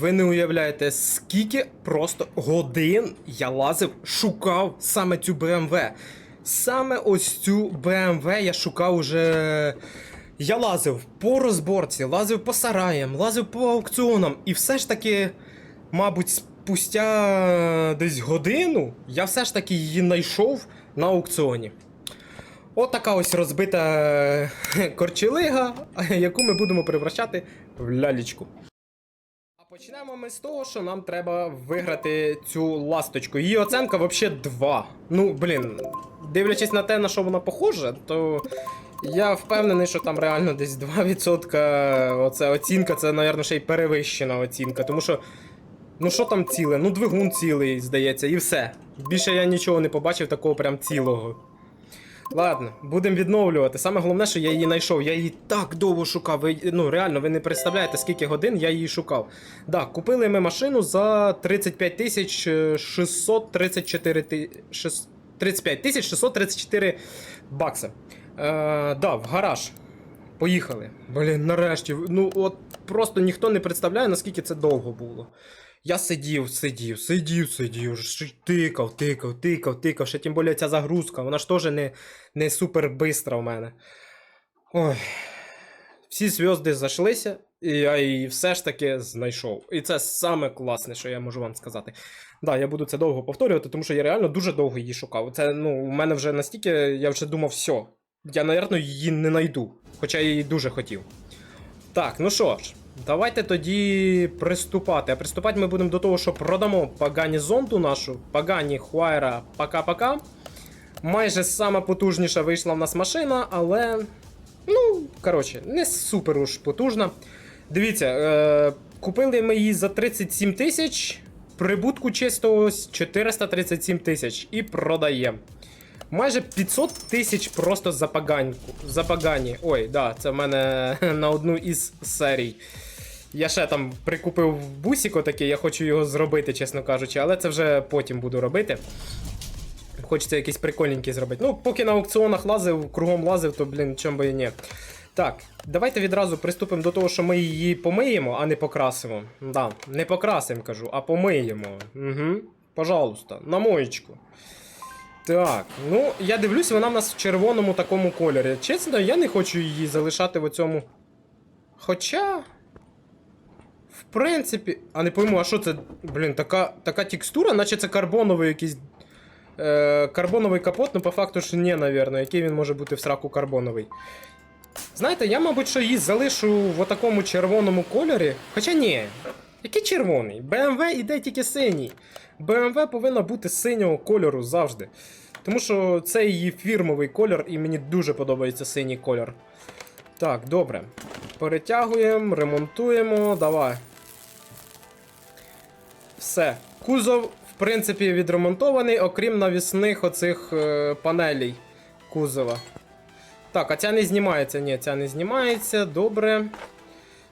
Ви не уявляєте, скільки просто годин я лазив, шукав саме цю BMW. Саме ось цю BMW я шукав уже. Я лазив по розборці, лазив по сараям, лазив по аукціонам, і все ж таки, мабуть, спустя десь годину я все ж таки її знайшов на аукціоні. От така ось розбита е, корчелига, яку ми будемо превращати в лялечку. Почнемо ми з того, що нам треба виграти цю ласточку. Її оценка взагалі 2. Ну, блін, дивлячись на те, на що вона похожа, то я впевнений, що там реально десь 2%. Оце оцінка, це, мабуть, ще й перевищена оцінка. Тому що. Ну що там ціле? Ну, двигун цілий, здається, і все. Більше я нічого не побачив такого прям цілого. Ладно, будемо відновлювати. Саме головне, що я її знайшов. Я її так довго шукав. Ви, ну реально, ви не представляєте, скільки годин я її шукав. Да, купили ми машину за 35 тисяч е, 634 ти... шес- 35 тисяч 634 бакси. Е, да, в гараж. Поїхали. Блін, нарешті. Ну, от просто ніхто не представляє, наскільки це довго було. Я сидів, сидів, сидів, сидів, тикав, тикав, тикав, тикав. Ще тим більше ця загрузка, вона ж теж не, не супер бистра в мене. Ой. Всі зв'язки зайшлися, і я її все ж таки знайшов. І це саме класне, що я можу вам сказати. Да, я буду це довго повторювати, тому що я реально дуже довго її шукав. Це, ну, у мене вже настільки, я вже думав, все. Я, напевно, її не знайду. Хоча я її дуже хотів. Так, ну що ж, давайте тоді приступати. А приступати ми будемо до того, що продамо Пагані зонду нашу, Пагані Хуайра пока-пока. Майже сама потужніша вийшла в нас машина, але. Ну, коротше, не супер уж потужна. Дивіться, е, купили ми її за 37 тисяч, прибутку чистого ось 437 тисяч і продаємо. Майже 500 тисяч просто за поганьку. За погані. Ой, да, це в мене на одну із серій. Я ще там прикупив бусіко таке, я хочу його зробити, чесно кажучи, але це вже потім буду робити. Хочеться якийсь прикольненький зробити. Ну, поки на аукціонах лазив, кругом лазив, то, блін, чом би і ні. Так, давайте відразу приступимо до того, що ми її помиємо, а не покрасимо. Да, не покрасимо, кажу, а помиємо. Угу. Пожалуйста, на моєчку. Так, ну я дивлюсь, вона в нас в червоному такому кольорі. Чесно, я не хочу її залишати в цьому. Хоча. В принципі. А не пойму, а що це, блін, така така текстура, наче це карбоновий якийсь. Е, карбоновий капот, ну по факту ж ні, навірно, який він може бути в сраку карбоновий. Знаєте, я, мабуть, що її залишу в такому червоному кольорі. Хоча ні. Який червоний? BMW іде тільки синій. BMW повинна бути синього кольору завжди. Тому що це її фірмовий кольор, і мені дуже подобається синій кольор. Так, добре. Перетягуємо, ремонтуємо, давай. Все. Кузов, в принципі, відремонтований, окрім навісних оцих е, панелей кузова. Так, а ця не знімається. Ні, ця не знімається. Добре.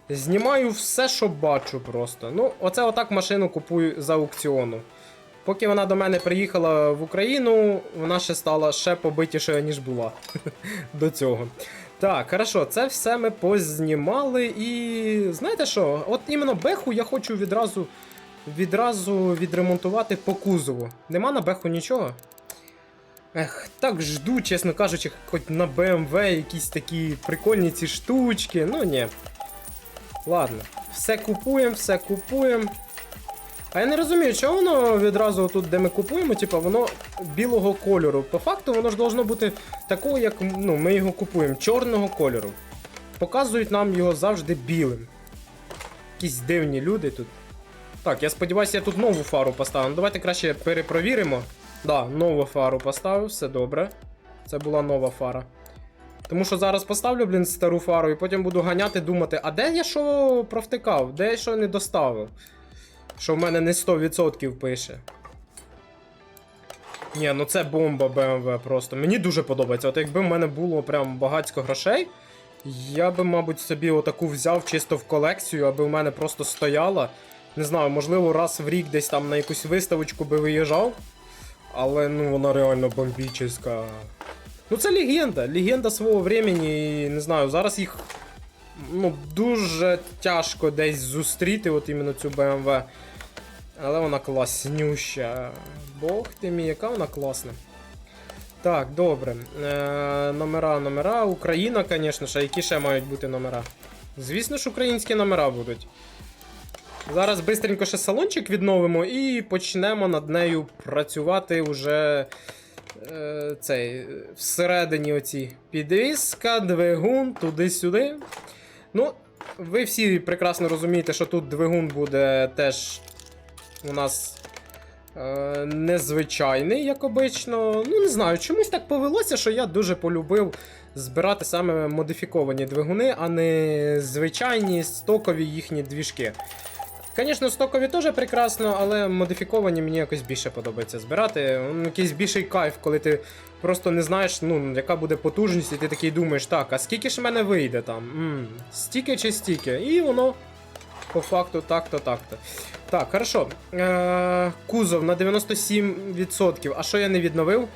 Знімаю все, що бачу просто. Ну, оце отак машину купую з аукціону. Поки вона до мене приїхала в Україну, вона ще стала ще побитішою, ніж була до цього. Так, хорошо, це все ми познімали і. Знаєте що? От іменно беху я хочу відразу відразу відремонтувати по кузову. Нема на беху нічого. Ех, так жду, чесно кажучи, хоч на BMW якісь такі прикольні ці штучки. Ну ні. Ладно, все купуємо, все купуємо. А я не розумію, чого воно відразу тут, де ми купуємо, типа, воно білого кольору. По факту воно ж должно бути такого, як ну, ми його купуємо, чорного кольору. Показують нам його завжди білим. Якісь дивні люди тут. Так, я сподіваюся, я тут нову фару поставив. Ну, давайте краще перепровіримо. Да, нову фару поставив, все добре. Це була нова фара. Тому що зараз поставлю, блін, стару фару, і потім буду ганяти, думати, а де я що провтикав, де я що не доставив? Що в мене не 100% пише. Ні, ну це бомба BMW просто. Мені дуже подобається. От якби в мене було прям багатько грошей, я би, мабуть, собі отаку взяв чисто в колекцію, аби в мене просто стояла. Не знаю, можливо, раз в рік десь там на якусь виставочку би виїжджав. Але ну вона реально бомбічна. Ну це легенда, легенда свого времени, і не знаю, зараз їх ну, дуже тяжко десь зустріти от іменно цю BMW. Але вона класнюща. Бог ти мій, яка вона класна. Так, добре. Е, номера, номера. Україна, звісно а які ще мають бути номера? Звісно ж, українські номера будуть. Зараз бистренько ще салончик відновимо і почнемо над нею працювати уже е, цей, всередині оці підвіска, двигун, туди-сюди. Ну, ви всі прекрасно розумієте, що тут двигун буде теж у нас е, незвичайний, як обично. Ну, не знаю, чомусь так повелося, що я дуже полюбив збирати саме модифіковані двигуни, а не звичайні стокові їхні двіжки. Звісно, стокові теж прекрасно, але модифіковані мені якось більше подобається збирати. Якийсь більший кайф, коли ти просто не знаєш, ну, яка буде потужність, і ти такий думаєш, так, а скільки ж в мене вийде там? м стільки чи стільки? І воно по факту так-то, так-то. Так, хорошо. Е- кузов на 97%. А що я не відновив?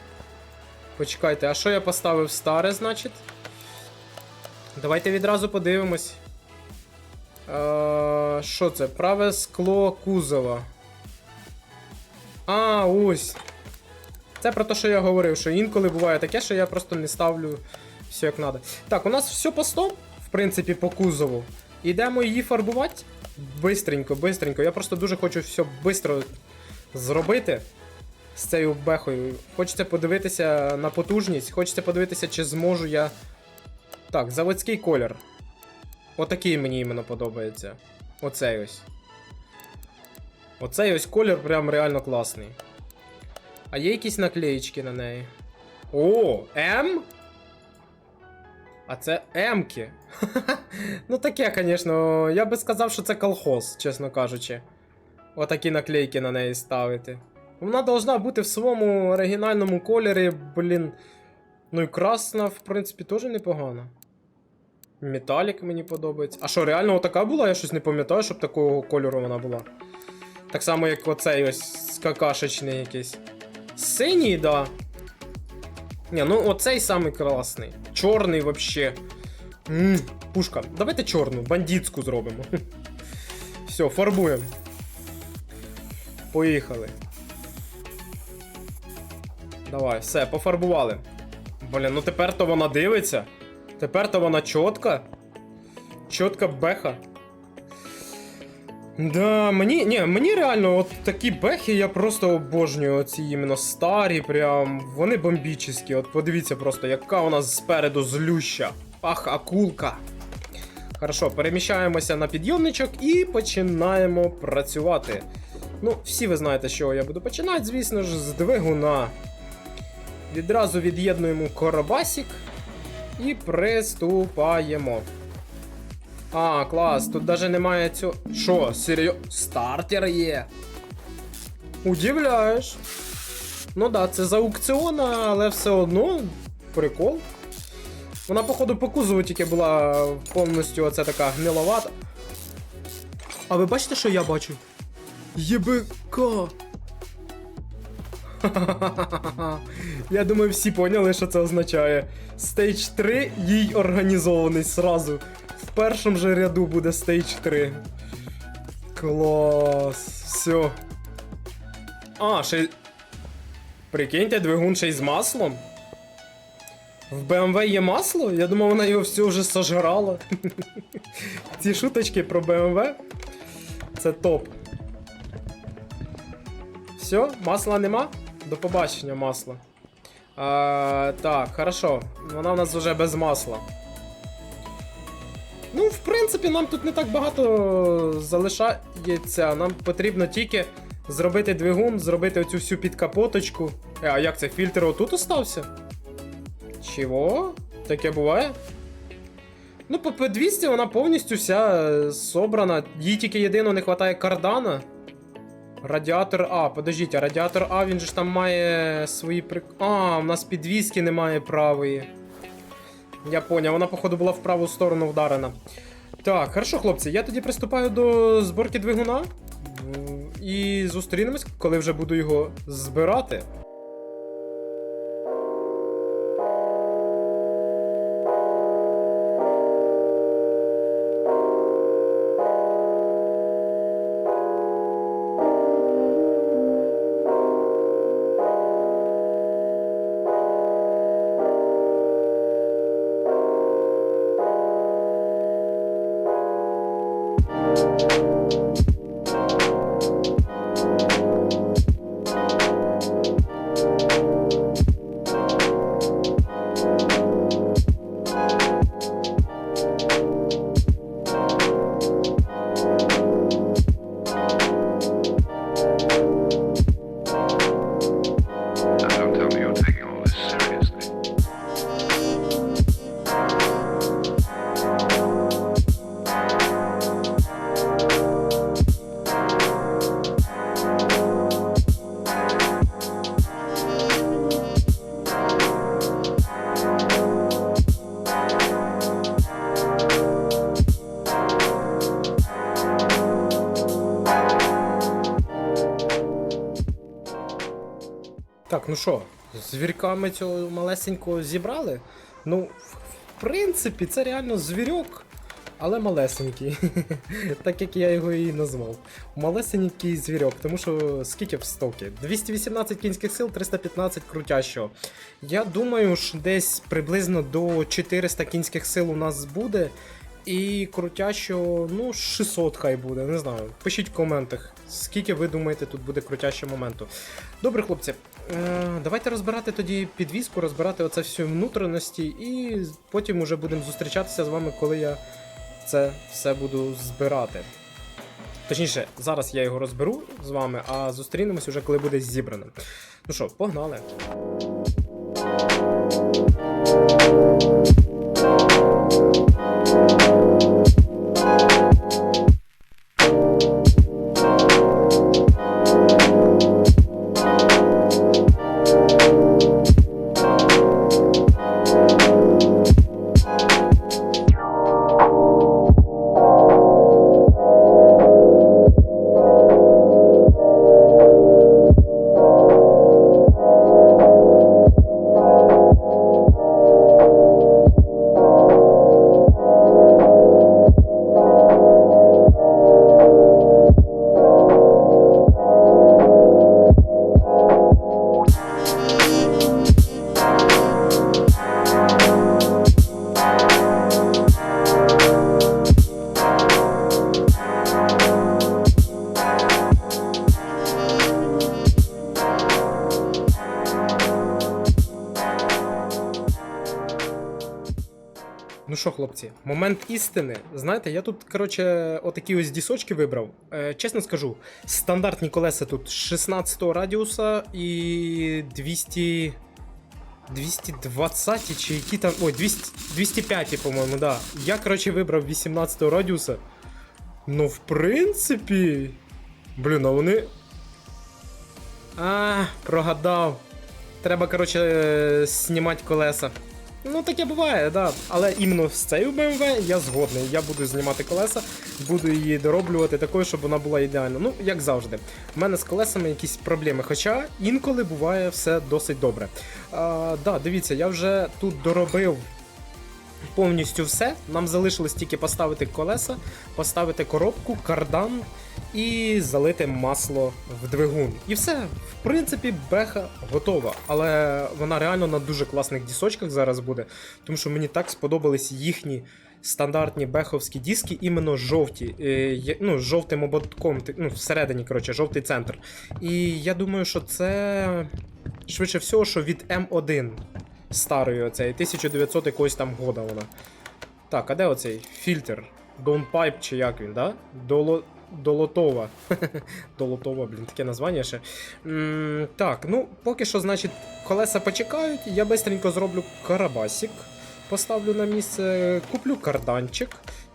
Почекайте, а що я поставив старе, значить? Давайте відразу подивимось. Е, Що це? Праве скло кузова. А, ось. Це про те, що я говорив, що інколи буває таке, що я просто не ставлю все як треба. Так, у нас все по 100, в принципі, по кузову. Ідемо її фарбувати. Бистренько, бистренько. Я просто дуже хочу все швидко зробити з цією бехою. Хочеться подивитися на потужність, хочеться подивитися, чи зможу я. Так, заводський колір. Отакий мені іменно подобається. Оцей ось. Оцей ось колір прям реально класний. А є якісь наклеїчки на неї? О, М? А це М-ки. ну таке, звісно. Я би сказав, що це колхоз, чесно кажучи. Отакі наклейки на неї ставити. Вона должна бути в своєму оригінальному кольорі, блін. Ну і красна, в принципі, теж непогано. Металік мені подобається. А що, реально отака була? Я щось не пам'ятаю, щоб такого кольору вона була. Так само, як оцей ось какашечний якийсь. Синій, да. Ні, ну оцей самий класний. Чорний вообще. Ммм, пушка. Давайте чорну, бандитську зробимо. Все, фарбуємо. Поїхали. Давай, все, пофарбували. Блін, ну тепер то вона дивиться. Тепер то вона чітка. Чітка беха. Да, мені, ні, мені реально от такі бехи я просто обожнюю. Оці іменно старі, прям. Вони бомбічні. От подивіться просто, яка у нас спереду злюща. Ах, акулка. Хорошо, переміщаємося на підйомничок і починаємо працювати. Ну, всі ви знаєте, що я буду починати, звісно ж, з двигуна. Відразу від'єднуємо коробасік і приступаємо. А, клас, тут навіть немає цього. Що, серйоз? Стартер є. Удивляєш. Ну да, це з аукціона, але все одно прикол. Вона, походу, по кузову тільки була повністю оця така гниловата. А ви бачите, що я бачу? ЄБК! Я думаю, всі поняли, що це означає. Стейдж 3 їй організований сразу. В першому же ряду буде стейдж 3. Клас. Все. А, ще. Прикиньте, двигун ще й з маслом. В BMW є масло? Я думав, вона його все вже сожрала. Ці шуточки про BMW. Це топ. Все, масла нема? До побачення, масло. А, так, хорошо. Вона в нас вже без масла. Ну, в принципі, нам тут не так багато залишається. Нам потрібно тільки зробити двигун, зробити оцю всю підкапоточку. Е, А як це фільтр отут остався? Чого? Таке буває? Ну, по P200 вона повністю вся е, собрана. Їй тільки єдино не вистачає кардана. Радіатор А, подождіть, а радіатор А він же ж там має свої прик. А, у нас підвіски немає правої. Я поняв, вона, походу, була в праву сторону вдарена. Так, хорошо, хлопці, я тоді приступаю до зборки двигуна. І зустрінемось, коли вже буду його збирати. Ну що, звірками цього малесенького зібрали? Ну, в принципі, це реально звірок, але малесенький. так як я його і назвав. Малесенький звірок, тому що скільки в стокі? 218 кінських сил, 315 крутящого. Я думаю, що десь приблизно до 400 кінських сил у нас буде. І крутящого, ну, 600 хай буде, не знаю. Пишіть в коментах, скільки ви думаєте тут буде крутящого моменту. Добре, хлопці, е, давайте розбирати тоді підвіску, розбирати оце всі внутрішності, і потім уже будемо зустрічатися з вами, коли я це все буду збирати. Точніше, зараз я його розберу з вами, а зустрінемось уже, коли буде зібрано. Ну що, погнали. Ну що, хлопці, момент істини. Знаєте, я тут, коротше, отакі ось дісочки вибрав. Е, чесно скажу, стандартні колеса тут 16 радіуса і 200. 220 чи які там. Ой, 200, 205, по-моєму, да. Я, коротше, вибрав 18 радіуса. Ну, в принципі. Блін, а вони. А, прогадав. Треба, коротше, е, знімати колеса. Ну, таке буває, да. Але іменно з цією BMW я згодний. Я буду знімати колеса, буду її дороблювати такою, щоб вона була ідеальна. Ну, як завжди. У мене з колесами якісь проблеми. Хоча інколи буває все досить добре. А, да, дивіться, я вже тут доробив. Повністю все. Нам залишилось тільки поставити колеса, поставити коробку, кардан і залити масло в двигун. І все, в принципі, беха готова. Але вона реально на дуже класних дісочках зараз буде, тому що мені так сподобались їхні стандартні беховські диски, іменно жовті. Е, ну, з жовтим ободком, ну, всередині, коротше, жовтий центр. І я думаю, що це швидше всього, що від М1 старої оцеї, 1900 якогось там года вона. Так, а де оцей фільтр? Downpipe чи як він, да? Доло... Долотова. Долотова, блін, таке названня ще. М, так, ну, поки що, значить, колеса почекають. Я бистренько зроблю карабасик. Поставлю на місце, куплю карданчик.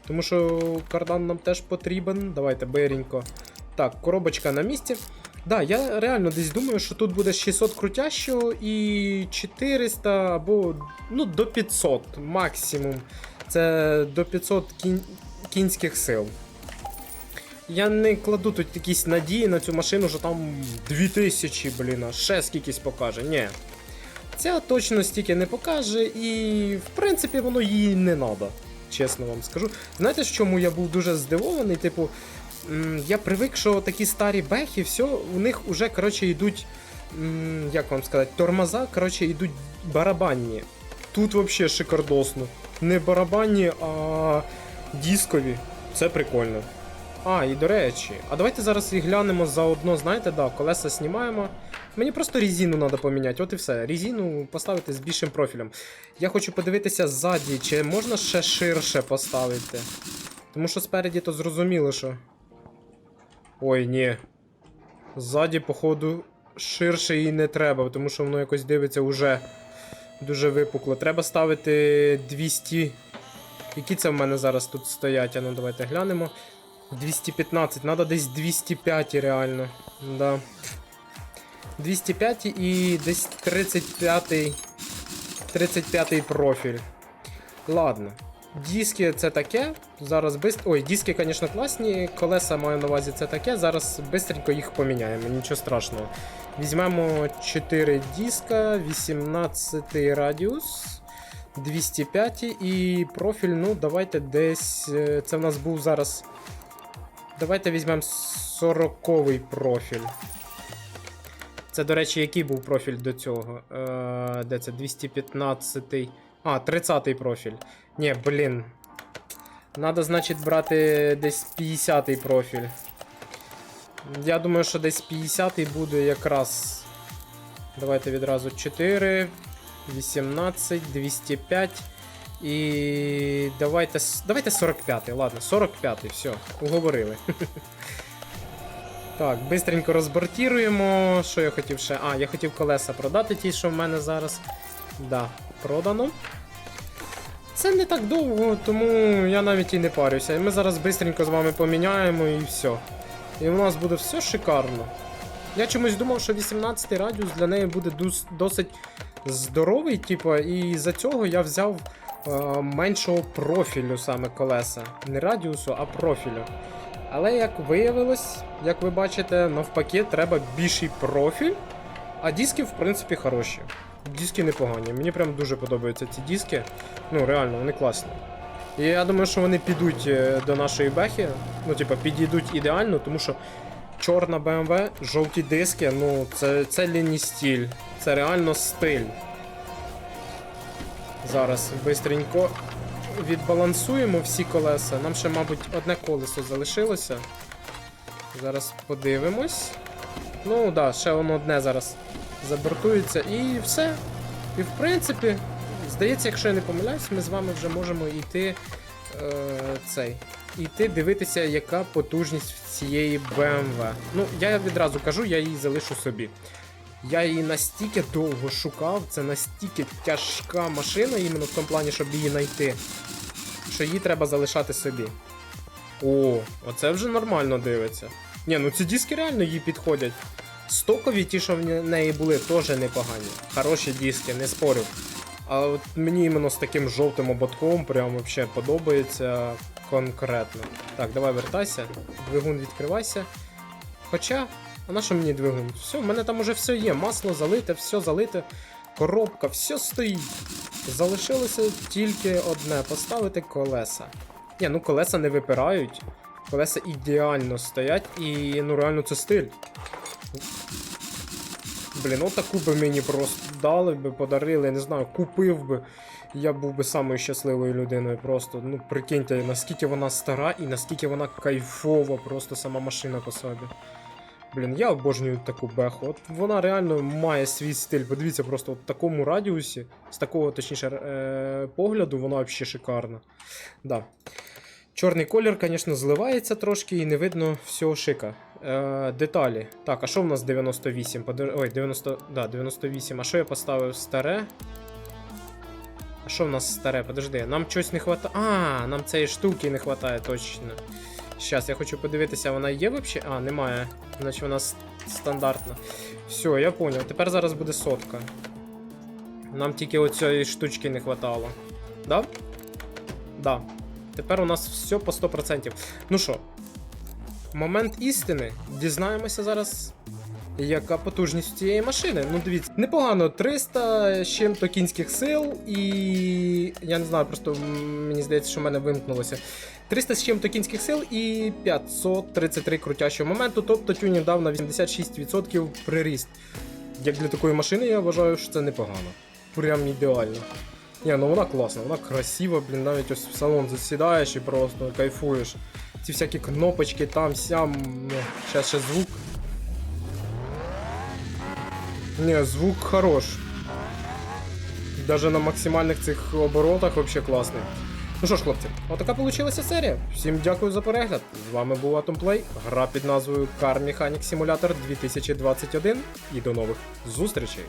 Тому що кардан нам теж потрібен. Давайте биренько. Так, коробочка на місці. Да, я реально десь думаю, що тут буде 600 крутящого і 400 або ну, до 500 максимум. Це до 500 кінь... кінських сил. Я не кладу тут якісь надії на цю машину, що там 2000, блін, а ще скількись покаже. Ні. Ця точно стільки не покаже, і в принципі воно їй не треба. Чесно вам скажу. Знаєте, в чому я був дуже здивований? Типу, я привик, що такі старі бехи, все, у них вже, коротше, йдуть. Як вам сказати, тормоза, коротше, йдуть барабанні. Тут взагалі шикардосно. Не барабанні, а дискові. Це прикольно. А, і до речі, а давайте зараз і глянемо заодно, знаєте, да, колеса знімаємо. Мені просто резину треба поміняти, от і все. Резину поставити з більшим профілем. Я хочу подивитися ззаді, чи можна ще ширше поставити. Тому що спереді то зрозуміло, що. Ой, ні. Ззаді, походу, ширше і не треба, тому що воно якось дивиться уже дуже випукло. Треба ставити 200. Які це в мене зараз тут стоять? А ну давайте глянемо. 215, треба десь 205 реально. Да. 205 і десь 35 35 профіль. Ладно. Диски це таке. Зараз бис... Ой, диски, звісно, класні. Колеса маю на увазі це таке. Зараз швидко їх поміняємо, нічого страшного. Візьмемо 4 диска, 18 радіус, 205 і профіль. Ну, давайте десь. е, Це в нас був зараз. Давайте візьмемо 40-й профіль. Це, до речі, який був профіль до цього? Е, де це? 215. А, 30-й профіль. Ні, блін. Надо, значить, брати десь 50-й профіль. Я думаю, що десь 50-й буде якраз. Давайте відразу 4, 18, 205. І давайте, давайте 45-й, ладно, 45-й, все, уговорили. Так, бистренько розбортіруємо. Що я хотів ще? А, я хотів колеса продати, ті, що в мене зараз. Да, продано. Це не так довго, тому я навіть і не парюся. Ми зараз бистренько з вами поміняємо і все. І у нас буде все шикарно. Я чомусь думав, що 18 радіус для неї буде досить здоровий, типу, і за цього я взяв е, меншого профілю саме колеса. Не радіусу, а профілю. Але як виявилось, як ви бачите, навпаки, треба більший профіль, а диски, в принципі, хороші. Диски непогані. Мені прям дуже подобаються ці диски. Ну, реально, вони класні. І я думаю, що вони підуть е, до нашої бехи. Ну, типа, підійдуть ідеально, тому що чорна BMW, жовті диски, ну, це, це ліній стіль. Це реально стиль. Зараз бистренько відбалансуємо всі колеса. Нам ще, мабуть, одне колесо залишилося. Зараз подивимось. Ну, так, да, ще воно одне зараз забортується і все. І в принципі, здається, якщо я не помиляюсь, ми з вами вже можемо йти е, цей. Іти дивитися, яка потужність цієї BMW. Ну, я відразу кажу, я її залишу собі. Я її настільки довго шукав, це настільки тяжка машина, іменно в тому плані, щоб її знайти, що її треба залишати собі. О, оце вже нормально дивиться. Ні, ну ці диски реально їй підходять. Стокові, ті, що в неї були, теж непогані. Хороші диски, не спорю. А от мені іменно з таким жовтим ободком прям вообще подобається конкретно. Так, давай вертайся. Двигун відкривайся. Хоча, а на що мені двигун? Все, в мене там уже все є. Масло залите, все залите, коробка, все стоїть. Залишилося тільки одне поставити колеса. Ні, ну колеса не випирають. Колеса ідеально стоять і ну реально це стиль. Блін, отаку би мені просто дали би, подарили, я не знаю, купив би. Я був би самою щасливою людиною. Просто. Ну, прикиньте, наскільки вона стара і наскільки вона кайфова, просто сама машина по собі. Блін, я обожнюю таку беху. От вона реально має свій стиль. Подивіться, просто в такому радіусі, з такого, точніше, е- погляду, вона взагалі шикарна. Да. Чорний колір, звісно, зливається трошки і не видно всього шика. Е, деталі. Так, а що в нас 98? Подож... Ой, 90... Да, 98. А що я поставив старе? А що в нас старе? Подожди, нам щось не хватає. А, нам цієї штуки не вистачає точно. Щас, я хочу подивитися, вона є взагалі? А, немає. Значить вона стандартна. Все, я поняв. Тепер зараз буде сотка. Нам тільки оцієї штучки не хватало. Да? Да. Тепер у нас все по 100%. Ну що, момент істини. Дізнаємося зараз, яка потужність цієї машини. Ну, дивіться, непогано, 300 з чим-то кінських сил, і. Я не знаю, просто мені здається, що в мене вимкнулося. 300 з чим-то кінських сил і 533 крутящого моменту, тобто тюнінг дав на 86% приріст. Як для такої машини, я вважаю, що це непогано. Прям ідеально. Ні, ну вона класна, вона красива, блін, навіть ось в салон засідаєш і просто кайфуєш. Ці всякі кнопочки там, сям. Ну, щас ще звук. Не, звук хорош. Даже на максимальних цих оборотах вообще класний. Ну що ж, хлопці, отака получилася серія. Всім дякую за перегляд. З вами був Atomplay, гра під назвою Car Mechanic Simulator 2021 і до нових зустрічей.